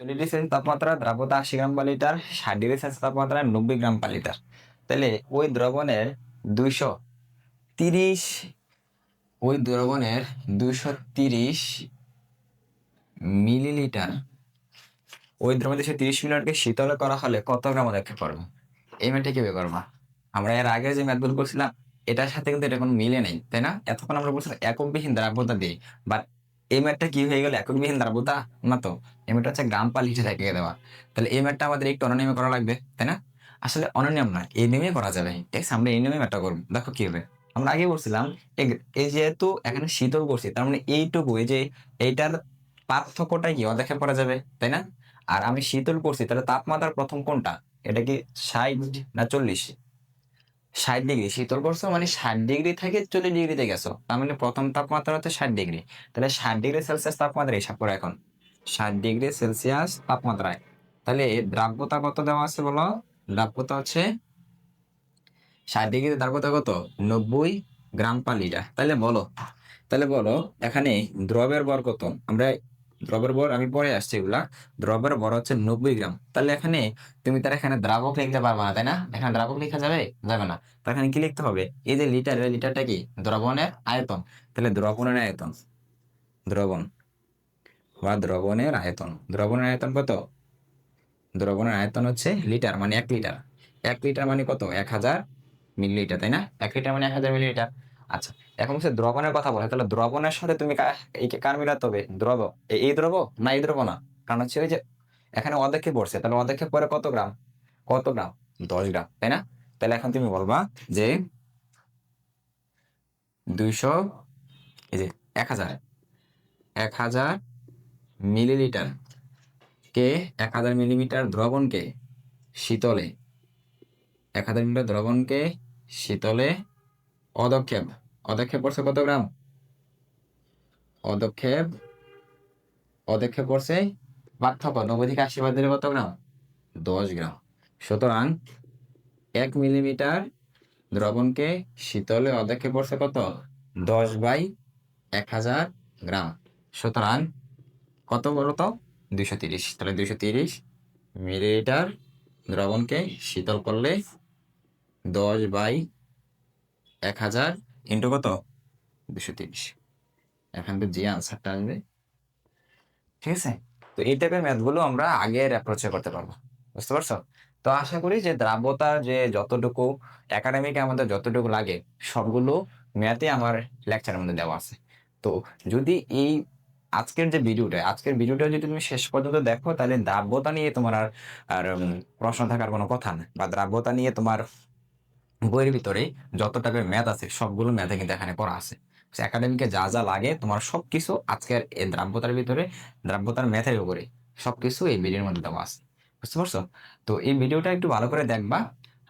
চল্লিশ ডিগ্রি তাপমাত্রা দ্রাব্যতা আশি গ্রাম পার লিটার ষাট ডিগ্রি সেলসিয়াস তাপমাত্রা নব্বই গ্রাম পার লিটার তাহলে ওই দ্রবণের দুইশো তিরিশ, ওই দ্রবণের দুইশো তিরিশ মিলিলিটার ওই দ্রবণ দুশো তিরিশ মিলিলিটারকে শীতল করা হলে কত গ্রাম অধ্যক্ষ করব? এই ম্যাথটা কীভাবে করবা আমরা এর আগে যে ম্যাথগুলো করছিলাম, এটার সাথে কিন্তু এটা কোনো মিলে নেই, তাই না? এতক্ষণ আমরা বলছিলাম এককবিহীন দ্রাব্যতা দিয়ে বাট এই ম্যাথটা কি হয়ে গেল? এককবিহীন দ্রাব্যতা না তো। এই ম্যাথটা হচ্ছে গ্রাম পার লিটার থেকে দেওয়া। তাহলে এই ম্যাথটা আমাদের একটু অননিয়মে করা লাগবে, তাই না? আসলে অননিয়ম না এই নিয়মে করা যাবে। ঠিক আছে, আমরা এই নিয়মে ম্যাথটা করব। দেখো কি হবে। আমরা আগে বলছিলাম, এই যেহেতু এখানে শীতল করছি, তার মানে এইটুকু, এই যে, এইটার পার্থক্যটা কি? অদেখে করা যাবে, তাই না? আর আমি শীতল করছি, তাহলে তাপমাত্রার প্রথম কোনটা? এটা কি ষাট না চল্লিশ? ষাট ডিগ্রি। শীতল করছ মানে ষাট ডিগ্রি থেকে চল্লিশ ডিগ্রিতে গেছো। তার মানে প্রথম তাপমাত্রা হচ্ছে ষাট ডিগ্রি। তাহলে ষাট ডিগ্রি সেলসিয়াস তাপমাত্রা হিসাব করো এখন। ষাট ডিগ্রি সেলসিয়াস তাপমাত্রায়। তাহলে দ্রাব্যতা কত দেওয়া আছে বলো? দ্রাব্যতা হচ্ছে ষাট ডিগ্রি দ্রাব্যতা কত? নব্বই গ্রাম পার লিটার। তাহলে বলো তাহলে বলো এখানে দ্রবের ভর কত? আমরা দ্রবের ভর আমি পরে আসছি এগুলা। দ্রবের ভর হচ্ছে নব্বই গ্রাম। তাহলে এখানে তুমি তার এখানে দ্রাবক লিখতে পারবে না, তাই না? এখানে দ্রাবক লেখা যাবে? যাবে না। তার এখানে কি লিখতে হবে? এই যে লিটার লিটারটা কি? দ্রবণের আয়তন। তাহলে দ্রবণের আয়তন। দ্রবণ বা দ্রবণের আয়তন। দ্রবণের আয়তন কত? দ্রবণের আয়তন হচ্ছে লিটার মানে এক লিটার এক লিটার মানে কত? এক হাজার মিলিলিটার, তাই না? এক লিটার মানে এক হাজার মিলিলিটার। আচ্ছা এখন হচ্ছে দ্রবণের কথা বলে, তাহলে দ্রবণের সাথে তুমি কার মিলাতে হবে? দ্রব এই- দ্রব না এই দ্রব না? কারণ হচ্ছে ওই যে এখানে অর্ধেক্ষেপ পড়ছে, তাহলে অর্ধেক্ষেপ পরে কত গ্রাম? কত গ্রাম? দশ গ্রাম, তাই না? তাহলে এখন তুমি বলবা যে দুইশো, এই যে এক হাজার এক হাজার মিলিলিটার কে, এক হাজার মিলিমিটার দ্রবণকে শীতলে, এক হাজার মিলিমিটার দ্রবণকে শীতলে অদক্ষেপ অদক্ষেপ পড়ছে কত গ্রাম? অদক্ষেপ অদক্ষেপ পড়ছে পার্থক্য নব্বই থেকে আশি বাদ দিলে কত গ্রাম? দশ গ্রাম। সুতরাং এক মিলিমিটার দ্রবণকে শীতলে অদক্ষেপ পড়ছে কত? দশ বাই এক হাজার গ্রাম। সুতরাং কত বলো তো দুইশো তিরিশ। তাহলে দুইশো তিরিশ মিলিলিটার দ্রবণকে শীতল করলে দশ বাই এক হাজার ইন্টু কত? দুশো তিরিশ। এখান থেকে যে আনসারটা আসবে। ঠিক আছে? তো এই টাইপের ম্যাথগুলো আমরা আগের অ্যাপ্রোচে করতে পারব। বুঝতে পারছ? তো আশা করি যে দ্রাব্যতার যে যতটুকু একাডেমিকে আমাদের যতটুকু লাগে, সবগুলো ম্যাথে আমার লেকচারের মধ্যে দেওয়া আছে। তো যদি এই আজকের যে ভিডিওটা আজকের ভিডিওটা যদি তুমি শেষ পর্যন্ত দেখো, তাহলে দ্রাব্যতা নিয়ে তোমার আর প্রশ্ন থাকার কোনো কথা না। বা দ্রাব্যতা নিয়ে তোমার বইয়ের ভিতরে যত টাইপের ম্যাথ আছে, সবগুলো ম্যাথে কিন্তু এখানে করা আছে। একাডেমিকে যা যা লাগে, তোমার সবকিছু আজকের এই দ্রাব্যতার ভিতরে, দ্রাব্যতার ম্যাথের উপরে সবকিছু এই ভিডিওর মধ্যে দেওয়া আছে। বুঝতে পারছ? তো এই ভিডিওটা একটু ভালো করে দেখবা,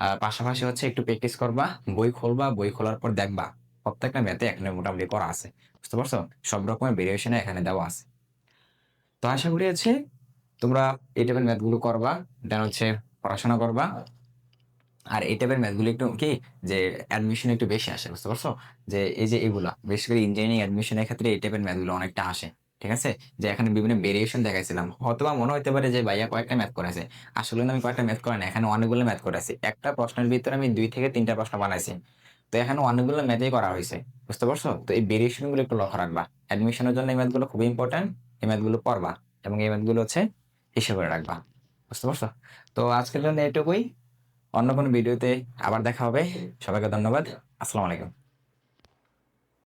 আর পাশাপাশি হচ্ছে একটু প্র্যাকটিস করবা, বই খুলবা, বই খোলার পর দেখবা প্রত্যেকটা ম্যাথে এখানে মোটামুটি করা আছে। বুঝতে পারছ? সব রকমের ভেরিয়েশনে এখানে দেওয়া আছে। তো আশা করি আছে তোমরা এই টাইপের ম্যাথগুলো করবা দেন হচ্ছে পড়াশোনা করবা। আর এই টাইপের ম্যাথগুলো একটু কি, যে অ্যাডমিশন একটু বেশি আসে, বুঝতে পারছ? যে এই যে এগুলা বেশি করে ইঞ্জিনিয়ারিং অ্যাডমিশনের ক্ষেত্রে এই টাইপের ম্যাথগুলো অনেকটা আসে, ঠিক আছে? যে এখানে বিভিন্ন ভেরিয়েশন দেখাইছিলাম। হয়তোবা মনে হতে পারে যে ভাইয়া কয়েকটা ম্যাথ করেছে। আসলে আমি কয়েকটা ম্যাথ করে না, এখানে অনেকগুলো ম্যাথ করেছি। একটা প্রশ্নের ভিতরে আমি দুই থেকে তিনটা প্রশ্ন বানাইছি। তো এখানে অনেকগুলো ম্যাথই করা হয়েছে, বুঝতে পারছ? তো এই ভেরিয়েশনগুলো একটু লক্ষ্য রাখবা। অ্যাডমিশনের জন্য এই ম্যাথগুলো খুবই ইম্পর্টেন্ট এই ম্যাথগুলো পড়বা এবং এই ম্যাথগুলো হচ্ছে হিসেবে রাখবা, বুঝতে পারছ? তো আজকের জন্য এটুকুই। অন্য কোনো ভিডিওতে আবার দেখা হবে। সবাইকে ধন্যবাদ। আসসালামু আলাইকুম।